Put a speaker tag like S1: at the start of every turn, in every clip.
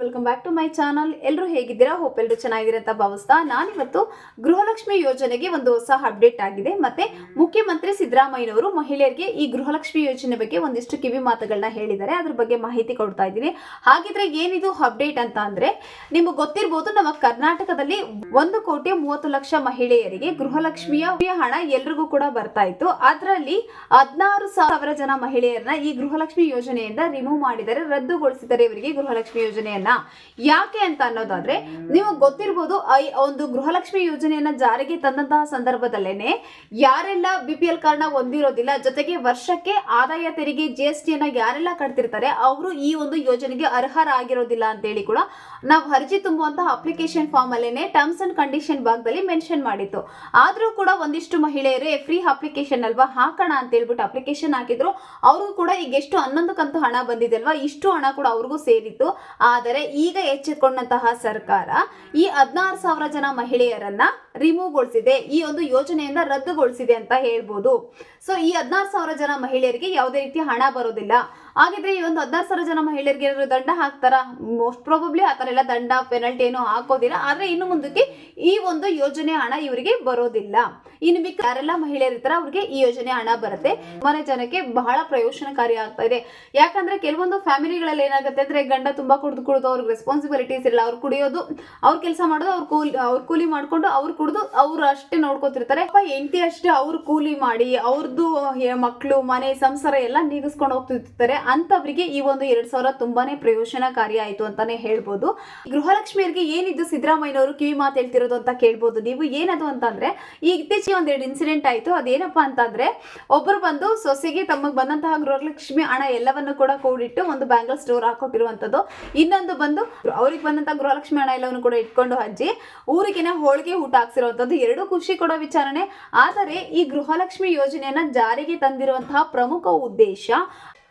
S1: Welcome back to my channel. ಎಲ್ಲರೂ ಹೇಗಿದ್ದೀರಾ? Hope ಎಲ್ಲರೂ ಚೆನ್ನಾಗಿದ್ದೀರಾ ಅಂತ ಭಾವಿಸ್ತಾ ನಾನಿವತ್ತು ಗೃಹಲಕ್ಷ್ಮಿ ಯೋಜನೆಗೆ ಒಂದು ಹೊಸ ಅಪ್ಡೇಟ್ ಆಗಿದೆ. ಮತ್ತೆ ಮುಖ್ಯಮಂತ್ರಿ ಸಿದ್ದರಾಮಯ್ಯನವರು ಮಹಿಳೆಯರಿಗೆ ಈ ಗೃಹಲಕ್ಷ್ಮಿ ಯೋಜನೆ ಬಗ್ಗೆ ಒಂದಿಷ್ಟು ಕಿವಿ ಮಾತುಗಳನ್ನ ಹೇಳಿದ್ದಾರೆ. ಅದ್ರ ಬಗ್ಗೆ ಮಾಹಿತಿ ಕೊಡ್ತಾ ಇದ್ದೀನಿ. ಹಾಗಿದ್ರೆ ಏನಿದು ಅಪ್ಡೇಟ್ ಅಂತ ಅಂದ್ರೆ, ನಿಮಗೆ ಗೊತ್ತಿರ್ಬೋದು ನಮ್ಮ ಕರ್ನಾಟಕದಲ್ಲಿ ಒಂದು ಕೋಟಿ ಮೂವತ್ತು ಲಕ್ಷ ಮಹಿಳೆಯರಿಗೆ ಗೃಹಲಕ್ಷ್ಮಿಯ ಹಣ ಎಲ್ರಿಗೂ ಕೂಡ ಬರ್ತಾ ಇತ್ತು. ಅದರಲ್ಲಿ ಹದಿನಾರು ಸಾವಿರ ಜನ ಮಹಿಳೆಯರನ್ನ ಈ ಗೃಹಲಕ್ಷ್ಮಿ ಯೋಜನೆಯಿಂದ ರಿಮೂವ್ ಮಾಡಿದರೆ, ರದ್ದುಗೊಳಿಸಿದರೆ ಇವರಿಗೆ ಗೃಹಲಕ್ಷ್ಮಿ ಯೋಜನೆಯನ್ನ ಯಾಕೆ ಅಂತ ಅನ್ನೋದಾದ್ರೆ, ನೀವು ಗೊತ್ತಿರ್ಬೋದು, ಐ- ಒಂದು ಗೃಹಲಕ್ಷ್ಮಿ ಯೋಜನೆಯನ್ನ ಜಾರಿಗೆ ತಂದಂತಹ ಸಂದರ್ಭದಲ್ಲೇನೆ, ಯಾರೆಲ್ಲ ಬಿ ಪಿ ಎಲ್ ಕಾರ್ಡ್ನ ಹೊಂದಿರೋದಿಲ್ಲ, ಜೊತೆಗೆ ವರ್ಷಕ್ಕೆ ಆದಾಯ ತೆರಿಗೆ ಜಿ ಎಸ್ ಟಿಯನ್ನ ಯಾರೆಲ್ಲ ಕಟ್ತಿರ್ತಾರೆ, ಅವರು ಈ ಒಂದು ಯೋಜನೆಗೆ ಅರ್ಹರಾಗಿರೋದಿಲ್ಲ ಅಂತೇಳಿ ಕೂಡ ನಾವು ಅರ್ಜಿ ತುಂಬುವಂತಹ ಅಪ್ಲಿಕೇಶನ್ ಫಾರ್ಮ್ ಅಲ್ಲೇನೆ ಟರ್ಮ್ಸ್ ಅಂಡ್ ಕಂಡೀಷನ್ ಭಾಗದಲ್ಲಿ ಮೆನ್ಷನ್ ಮಾಡಿತ್ತು ಆದರೂ ಕೂಡ ಒಂದಿಷ್ಟು ಮಹಿಳೆಯರೇ ಫ್ರೀ ಅಪ್ಲಿಕೇಶನ್ ಅಲ್ವಾ ಹಾಕೋಣ ಅಂತ ಹೇಳ್ಬಿಟ್ಟು ಅಪ್ಲಿಕೇಶನ್ ಹಾಕಿದ್ರು, ಅವ್ರಿಗೂ ಕೂಡ ಈಗ ಎಷ್ಟು ಹನ್ನೊಂದು ಕಂತು ಹಣ ಬಂದಿದೆ ಅಲ್ವಾ, ಇಷ್ಟು ಹಣ ಕೂಡ ಅವ್ರಿಗೂ ಸೇರಿತ್ತು. ಆದರೆ ಈಗ ಎಚ್ಚೆತ್ಕೊಂಡಂತಹ ಸರ್ಕಾರ ಈ ಹದಿನಾರು ಸಾವಿರ ಜನ ಮಹಿಳೆಯರನ್ನ ರಿಮೂವ್ಗೊಳಿಸಿದೆ ಈ ಒಂದು ಯೋಜನೆಯಿಂದ ರದ್ದುಗೊಳಿಸಿದೆ ಅಂತ ಹೇಳ್ಬೋದು. ಸೊ ಈ ಹದಿನಾರು ಸಾವಿರ ಜನ ಮಹಿಳೆಯರಿಗೆ ಯಾವುದೇ ರೀತಿ ಹಣ ಬರೋದಿಲ್ಲ. ಹಾಗಿದ್ರೆ ಈ ಒಂದು ಹದಿನಾರು ಸಾವಿರ ಜನ ಮಹಿಳೆಯರಿಗೆ ದಂಡ ಹಾಕ್ತಾರ? ಮೋಸ್ಟ್ ಪ್ರಾಬಬ್ಲಿ ಆ ಥರ ಎಲ್ಲ ದಂಡ ಪೆನಲ್ಟಿ ಏನು ಹಾಕೋದಿಲ್ಲ. ಆದ್ರೆ ಇನ್ನು ಮುಂದಕ್ಕೆ ಈ ಒಂದು ಯೋಜನೆ ಹಣ ಇವರಿಗೆ ಬರೋದಿಲ್ಲ. ಇನ್ನು ಮಿಕ್ಕ ಯಾರೆಲ್ಲ ಮಹಿಳೆಯರ ಇರ್ತಾರೆ ಅವ್ರಿಗೆ ಈ ಯೋಜನೆ ಹಣ ಬರುತ್ತೆ. ತುಂಬಾನೇ ಜನಕ್ಕೆ ಬಹಳ ಪ್ರಯೋಜನಕಾರಿ ಆಗ್ತಾ ಇದೆ. ಯಾಕಂದ್ರೆ ಕೆಲವೊಂದು ಫ್ಯಾಮಿಲಿಗಳಲ್ಲಿ ಏನಾಗುತ್ತೆ ಅಂದ್ರೆ ಗಂಡ ತುಂಬಾ ಕುಡಿದು ಕುಡಿದು ಅವ್ರಿಗೆ ರೆಸ್ಪಾನ್ಸಿಬಿಲಿಟೀಸ್ ಇಲ್ಲ ಅವ್ರು ಕುಡಿಯೋದು, ಅವ್ರ ಕೆಲಸ ಮಾಡೋದು, ಅವ್ರ ಕೂಲಿ ಅವ್ರ ಕೂಲಿ ಮಾಡ್ಕೊಂಡು ಅವ್ರು ಕುಡಿದು ಅವ್ರು ಅಷ್ಟೇ ನೋಡ್ಕೋತಿರ್ತಾರೆ. ಅಪ್ಪ, ಹೆಂಡತಿ ಅಷ್ಟೇ ಅವ್ರು ಕೂಲಿ ಮಾಡಿ ಅವ್ರದ್ದು ಮಕ್ಕಳು ಮನೆ, ಸಂಸಾರ ಎಲ್ಲ ನೀಗಿಸ್ಕೊಂಡು ಹೋಗ್ತಿರ್ತಾರೆ. ಅಂತವ್ರಿಗೆ ಈ ಒಂದು ಎರಡ್ ಸಾವಿರ ತುಂಬಾನೇ ಪ್ರಯೋಜನಕಾರಿ ಆಯ್ತು ಅಂತಾನೆ ಹೇಳ್ಬೋದು. ಗೃಹಲಕ್ಷ್ಮಿಯರಿಗೆ ಏನಿದ್ದು ಸಿದ್ದರಾಮಯ್ಯನವರು ಕಿವಿ ಮಾತು ಹೇಳ್ತಿರೋದು ಅಂತ ಕೇಳ್ಬೋದು. ನೀವು ಏನದು ಅಂತಂದ್ರೆ, ಈ ಒಂದೆರಡು ಇನ್ಸಿಡೆಂಟ್ ಆಯ್ತು. ಅದೇನಪ್ಪಾ ಅಂತಂದ್ರೆ ಒಬ್ಬರು ಬಂದು ಸೊಸೆಗೆ ತಮಗೆ ಬಂದಂತಹ ಗೃಹಲಕ್ಷ್ಮಿ ಹಣ ಎಲ್ಲವನ್ನು ಕೂಡ ಕೂಡಿಟ್ಟು ಒಂದು ಬ್ಯಾಂಗಲ್ ಸ್ಟೋರ್ ಹಾಕೊಟ್ಟಿರುವಂಥದ್ದು. ಇನ್ನೊಂದು ಬಂದು ಅವ್ರಿಗೆ ಬಂದಂತಹ ಗೃಹಲಕ್ಷ್ಮಿ ಹಣ ಎಲ್ಲವನ್ನು ಕೂಡ ಇಟ್ಕೊಂಡು ಹಜ್ಜಿ ಊರಿಗಿನ ಹೋಳಿಗೆ ಊಟ ಹಾಕ್ಸಿರುವಂಥದ್ದು. ಎರಡು ಖುಷಿ ಕೊಡೋ ವಿಚಾರಣೆ. ಆದರೆ ಈ ಗೃಹಲಕ್ಷ್ಮಿ ಯೋಜನೆಯನ್ನ ಜಾರಿಗೆ ತಂದಿರುವಂತಹ ಪ್ರಮುಖ ಉದ್ದೇಶ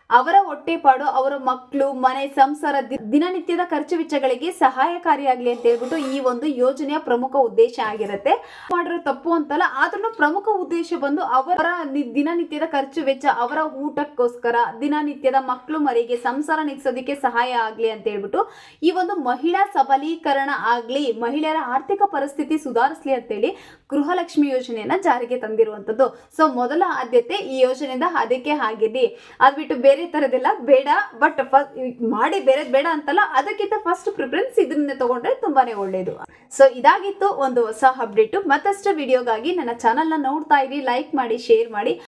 S1: ಅವರ ಹೊಟ್ಟೆಪಾಡು, ಅವರ ಮಕ್ಕಳು ಮನೆ, ಸಂಸಾರ ದಿನನಿತ್ಯದ ಖರ್ಚು ವೆಚ್ಚಗಳಿಗೆ ಸಹಾಯಕಾರಿಯಾಗಲಿ ಅಂತ ಹೇಳ್ಬಿಟ್ಟು ಈ ಒಂದು ಯೋಜನೆಯ ಪ್ರಮುಖ ಉದ್ದೇಶ ಆಗಿರುತ್ತೆ. ಮಾಡಿರೋ ತಪ್ಪು ಅಂತಲ್ಲ ಆದ್ರೂ ಪ್ರಮುಖ ಉದ್ದೇಶ ಬಂದು ಅವರ ದಿನನಿತ್ಯದ ಖರ್ಚು ವೆಚ್ಚ ಅವರ ಊಟಕ್ಕೋಸ್ಕರ, ದಿನನಿತ್ಯದ ಮಕ್ಕಳು ಮರಿಗೆ ಸಂಸಾರ ನಿಗ್ಸೋದಕ್ಕೆ ಸಹಾಯ ಆಗಲಿ ಅಂತ ಹೇಳ್ಬಿಟ್ಟು ಈ ಒಂದು ಮಹಿಳಾ ಸಬಲೀಕರಣ ಆಗಲಿ, ಮಹಿಳೆಯರ ಆರ್ಥಿಕ ಪರಿಸ್ಥಿತಿ ಸುಧಾರಿಸಲಿ ಅಂತೇಳಿ ಗೃಹಲಕ್ಷ್ಮಿ ಯೋಜನೆಯನ್ನ ಜಾರಿಗೆ ತಂದಿರುವಂತದ್ದು ಸೊ, ಮೊದಲ ಆದ್ಯತೆ ಈ ಯೋಜನೆಯಿಂದ ಅದಕ್ಕೆ ಆಗಿದೆ ಅದ್ ಬಿಟ್ಟು ಬೇರೆ ತರದೆಲ್ಲ ಬೇಡ ಬಟ್ ಫಸ್ಟ್ ಮಾಡಿ ಬೇರೆ ಬೇಡ ಅಂತಲ್ಲ, ಅದಕ್ಕಿಂತ ಫಸ್ಟ್ ಪ್ರಿಫರೆನ್ಸ್ ಇದನ್ನ ತಗೊಂಡ್ರೆ ತುಂಬಾನೇ ಒಳ್ಳೇದು. ಸೊ ಇದಾಗಿತ್ತು ಒಂದು ಹೊಸ ಅಪ್ಡೇಟ್ ಮತ್ತಷ್ಟು ವಿಡಿಯೋಗಾಗಿ ನನ್ನ ಚಾನಲ್ನ ನೋಡ್ತಾ ಇರಿ ಲೈಕ್ ಮಾಡಿ ಶೇರ್ ಮಾಡಿ.